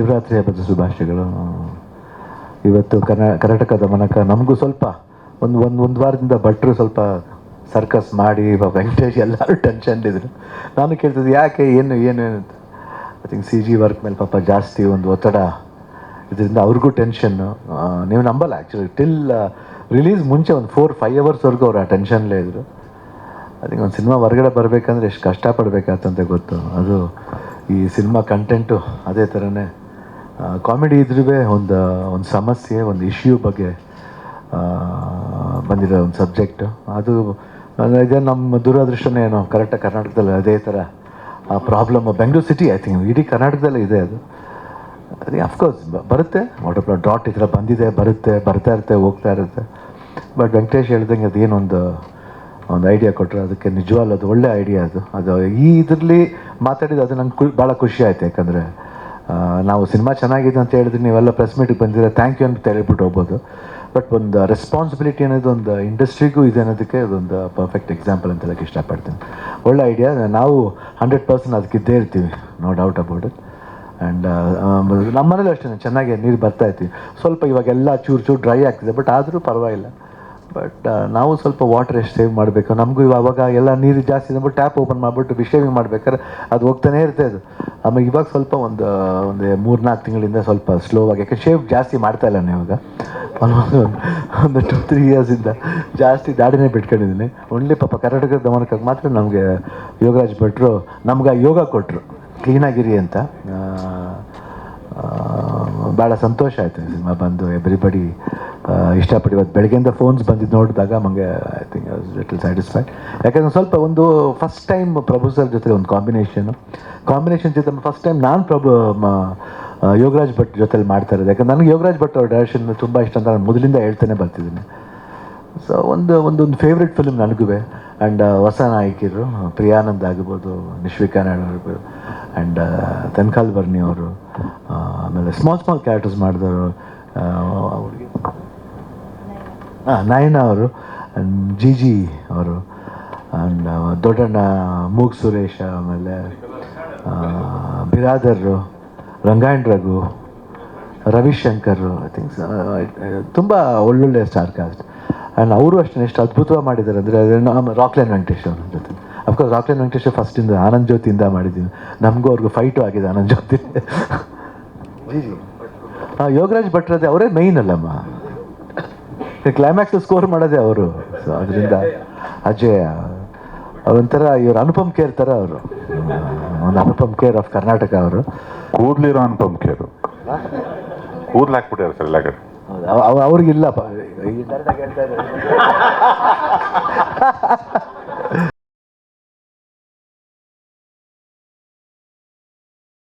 ಶಿವರಾತ್ರಿ ಹಬ್ಬದ ಶುಭಾಶಯಗಳು. ಇವತ್ತು ಕರ್ನಾ, ಕರ್ನಾಟಕದ ಮನಕ ನಮಗೂ ಸ್ವಲ್ಪ ಒಂದು ಒಂದು ಒಂದು ವಾರದಿಂದ ಭಟ್ರು ಸ್ವಲ್ಪ ಸರ್ಕಸ್ ಮಾಡಿ ವೆಂಕಟೇಶ್ ಎಲ್ಲರೂ ಟೆನ್ಷನ್ ಇದ್ರು. ನಾನು ಕೇಳ್ತಿದ್ದೆ, ಯಾಕೆ, ಏನು ಏನು ಅಂತ. I think C G work ಮೇಲೆ ಪಾಪ ಜಾಸ್ತಿ ಒಂದು ಒತ್ತಡ. ಇದರಿಂದ ಅವ್ರಿಗೂ ಟೆನ್ಷನ್ನು ನೀವು ನಂಬಲ್ಲ ಆ್ಯಕ್ಚುಲಿ ಟಿಲ್ ರಿಲೀಸ್ ಮುಂಚೆ ಒಂದು ಫೋರ್ ಫೈವ್ ಅವರ್ಸ್ವರೆಗೂ ಅವ್ರು ಆ ಟೆನ್ಷನ್ಲೇ ಇದ್ದರು ಅದಕ್ಕೆ ಒಂದು ಸಿನಿಮಾ ಹೊರಗಡೆ ಬರಬೇಕಂದ್ರೆ ಎಷ್ಟು ಕಷ್ಟಪಡಬೇಕಾತಂತ ಗೊತ್ತು. ಅದು ಈ ಸಿನಿಮಾ ಕಂಟೆಂಟು ಅದೇ ಥರನೇ ಕಾಮಿಡಿ ಇದ್ರೂ ಒಂದು ಒಂದು ಸಮಸ್ಯೆ, ಒಂದು ಇಶ್ಯೂ ಬಗ್ಗೆ ಬಂದಿರೋ ಒಂದು ಸಬ್ಜೆಕ್ಟು ಅದು ಇದೆ ನಮ್ಮ ದೂರದರ್ಶನ ಏನೋ ಕರೆಕ್ಟಾಗಿ ಕರ್ನಾಟಕದಲ್ಲಿ ಅದೇ ಥರ ಆ problem Bengaluru city I think ಇಡೀ ಕರ್ನಾಟಕದಲ್ಲೇ ಇದೆ ಅದು. ಅದೇ ಅಫ್ಕೋರ್ಸ್ ಬರುತ್ತೆ. ವಾಟರ್ ಡಾಟ್ ಈ ಥರ ಬಂದಿದೆ, ಬರುತ್ತೆ, ಬರ್ತಾ ಇರುತ್ತೆ, ಹೋಗ್ತಾ ಇರುತ್ತೆ. ಬಟ್ ವೆಂಕಟೇಶ್ ಹೇಳ್ದಂಗೆ ಅದೇನೊಂದು ಒಂದು ಐಡಿಯಾ ಕೊಟ್ಟರು ಅದಕ್ಕೆ ನಿಜವಾಗ್ಲೂ ಅದು ಒಳ್ಳೆ ಐಡಿಯಾ ಅದು. ಅದು ಈ ಇದರಲ್ಲಿ ಮಾತಾಡಿದ್ದು ಅದು ನಂಗೆ ಕು ಭಾಳ ಖುಷಿ ಆಯಿತು, ಯಾಕಂದರೆ ನಾವು ಸಿನಿಮಾ ಚೆನ್ನಾಗಿದೆ ಅಂತ ಹೇಳಿದ್ರೆ ನೀವೆಲ್ಲ ಪ್ರೆಸ್ ಮೀಟಿಗೆ ಬಂದಿದ್ರೆ ಥ್ಯಾಂಕ್ ಯು ಅಂತ ಹೇಳ್ಬಿಟ್ಟು ಹೋಗ್ಬೋದು. ಬಟ್ ಒಂದು ರೆಸ್ಪಾನ್ಸಿಬಿಲಿಟಿ ಅನ್ನೋದು ಒಂದು ಇಂಡಸ್ಟ್ರಿಗೂ ಇದೆ ಅನ್ನೋದಕ್ಕೆ ಅದೊಂದು ಪರ್ಫೆಕ್ಟ್ ಎಕ್ಸಾಂಪಲ್ ಅಂತ ಹೇಳಕ್ಕೆ ಇಷ್ಟಪಡ್ತೀನಿ. ಒಳ್ಳೆ ಐಡಿಯಾ ನಾವು ಹಂಡ್ರೆಡ್ ಪರ್ಸೆಂಟ್ ಅದಕ್ಕಿದ್ದೇ ಇರ್ತೀವಿ no doubt about it and ನಮ್ಮ ಮನೇಲಿ ಅಷ್ಟೇ ಚೆನ್ನಾಗಿ ನೀರು ಬರ್ತಾ ಇರ್ತೀವಿ. ಸ್ವಲ್ಪ ಇವಾಗೆಲ್ಲ ಚೂರು ಚೂರು ಡ್ರೈ ಆಗ್ತಿದೆ ಬಟ್ ಆದರೂ ಪರವಾಗಿಲ್ಲ. ಬಟ್ ನಾವು ಸ್ವಲ್ಪ ವಾಟರ್ ಎಷ್ಟು ಸೇವ್ ಮಾಡಬೇಕು? ನಮಗೂ ಇವಾಗ ಎಲ್ಲ ನೀರು ಜಾಸ್ತಿ ಅಂದ್ಬಿಟ್ಟು ಟ್ಯಾಪ್ ಓಪನ್ ಮಾಡಿಬಿಟ್ಟು ಶೇವಿಂಗ್ ಮಾಡ್ಬೇಕಾದ್ರೆ ಅದು ಹೋಗ್ತಾನೆ ಇರ್ತದೆ ಅದು. ಆಮೇಲೆ ಇವಾಗ ಸ್ವಲ್ಪ ಒಂದು ಒಂದು ಮೂರು ನಾಲ್ಕು ತಿಂಗಳಿಂದ ಸ್ವಲ್ಪ ಸ್ಲೋ ಆಗಿ ಯಾಕೆ ಶೇವ್ ಜಾಸ್ತಿ ಮಾಡ್ತಾ ಇಲ್ಲ ಇವಾಗ. ಆಲ್ಮೋಸ್ಟ್ ಒಂದು ಟು ತ್ರೀ ಇಯರ್ಸಿಂದ ಜಾಸ್ತಿ ದಾಡಿನೇ ಬಿಟ್ಕೊಂಡಿದ್ದೀನಿ. ಒಳ್ಳೆ ಪಾಪ ಕರ್ನಾಟಕದ ಗಮನಕ್ಕೆ ಮಾತ್ರ ನಮಗೆ ಯೋಗರಾಜ್ ಭಟ್ರು, ನಮ್ಗೆ ಯೋಗ ಕೊಟ್ಟರು ಕ್ಲೀನಾಗಿರಿ ಅಂತ. ಭಾಳ ಸಂತೋಷ ಆಯಿತು ಸಿನಿಮಾ ಬಂದು ಎವ್ರಿಬಡಿ ಇಷ್ಟಪಟ್ಟು ಇವತ್ತು ಬೆಳಗ್ಗೆಯಿಂದ ಫೋನ್ಸ್ ಬಂದಿದ್ದು ನೋಡಿದಾಗ ನಮಗೆ ಐ ಥಿಂಕ್ ಲಿಟಲ್ ಸ್ಯಾಟಿಸ್ಫೈಡ್ ಯಾಕಂದ್ರೆ ಸ್ವಲ್ಪ ಒಂದು ಫಸ್ಟ್ ಟೈಮ್ ಪ್ರಭು ಸರ್ ಜೊತೆ ಒಂದು ಕಾಂಬಿನೇಷನು ಕಾಂಬಿನೇಷನ್ ಜೊತೆ ಫಸ್ಟ್ ಟೈಮ್ ನಾನು ಪ್ರಭು ಯೋಗರಾಜ್ ಭಟ್ ಜೊತೆಲಿ ಮಾಡ್ತಾ ಇರೋದು. ಯಾಕಂದ್ರೆ ನನಗೆ ಯೋಗರಾಜ್ ಭಟ್ ಅವ್ರ ಡೈರೆಕ್ಷನ್ ತುಂಬ ಇಷ್ಟ ಅಂತ ನಾನು ಮೊದಲಿಂದ ಹೇಳ್ತಾನೆ ಬರ್ತಿದ್ದೀನಿ. ಸೊ ಒಂದು, ಒಂದೊಂದು ಫೇವ್ರೆಟ್ ಫಿಲ್ಮ್ ನನಗೂ ಆ್ಯಂಡ್ ಹೊಸ ನಾಯಕಿಯರು ಪ್ರಿಯಾನಂದ್ ಆಗಿರ್ಬೋದು, ನಿಶ್ವಿಕಾ ನಾಯ್ಡು ಆಗ್ಬೋದು ಆ್ಯಂಡ್ ತನ್ಕಾಲ್ ಬರ್ನಿ ಅವರು ಆಮೇಲೆ ಸ್ಮಾಲ್ ಸ್ಮಾಲ್ ಕ್ಯಾರೆಕ್ಟರ್ಸ್ ಮಾಡಿದವರು ನಯನ ಅವರು ಜಿ ಜಿ ಅವರು ಆ್ಯಂಡ್ ದೊಡ್ಡಣ್ಣ ಮೂಗ್ ಸುರೇಶ ಆಮೇಲೆ ಬಿರಾದರ್ರು ರಂಗಾಯಣ್ ರಘು ರವಿಶಂಕರ್ ಐ ಥಿಂಕ್ಸ್ ತುಂಬ ಒಳ್ಳೊಳ್ಳೆ ಸ್ಟಾರ್ ಕಾಸ್ಟ್ ಆ್ಯಂಡ್ ಅವರು ಅಷ್ಟೇ ಎಷ್ಟು ಅದ್ಭುತವಾಗಿ ಮಾಡಿದ್ದಾರೆ ಅಂದರೆ ಅದನ್ನು ರಾಕ್ಲೈನ್ ವೆಂಕಟೇಶ್ ಅವ್ರ ಜೊತೆ. ಅಫ್ಕೋರ್ಸ್ ರಾಕ್ಲೈನ್ ವೆಂಕಟೇಶ್ ಫಸ್ಟಿಂದ ಆನಂದ್ ಜ್ಯೋತಿಯಿಂದ ಮಾಡಿದ್ದೀನಿ. ನಮಗೂ ಅವ್ರಿಗೂ ಫೈಟು ಆಗಿದೆ ಆನಂದ್ ಜ್ಯೋತಿ. ಜಿ ಜಿ ಹಾಂ ಯೋಗರಾಜ್ ಭಟ್ರದೇ ಅವರೇ ಮೈನ್ ಅಲ್ಲಮ್ಮ. ಕ್ಲೈಮ್ಯಾಕ್ಸ್ ಸ್ಕೋರ್ ಮಾಡೋದೇ ಅವರು ಸೊ ಅದರಿಂದ ಅಜಯ ಅವರೊಂಥರ ಇವ್ರು ಅನುಪಮ್ ಕೇರ್ ಥರ ಅವರು ಒಂದು ಅನುಪಮ್ ಕೇರ್ ಆಫ್ ಕರ್ನಾಟಕ ಅವರು ಕೂಡ್ಲಿರೋ ಅನುಪಮ್ ಕೇರು ಕೂದ್ಲು ಹಾಕ್ಬಿಟ್ಟಾರೆ ಸರ್ ಎಲ್ಲ ಕಡೆ ಅವ್ರಿಗಿಲ್ಲ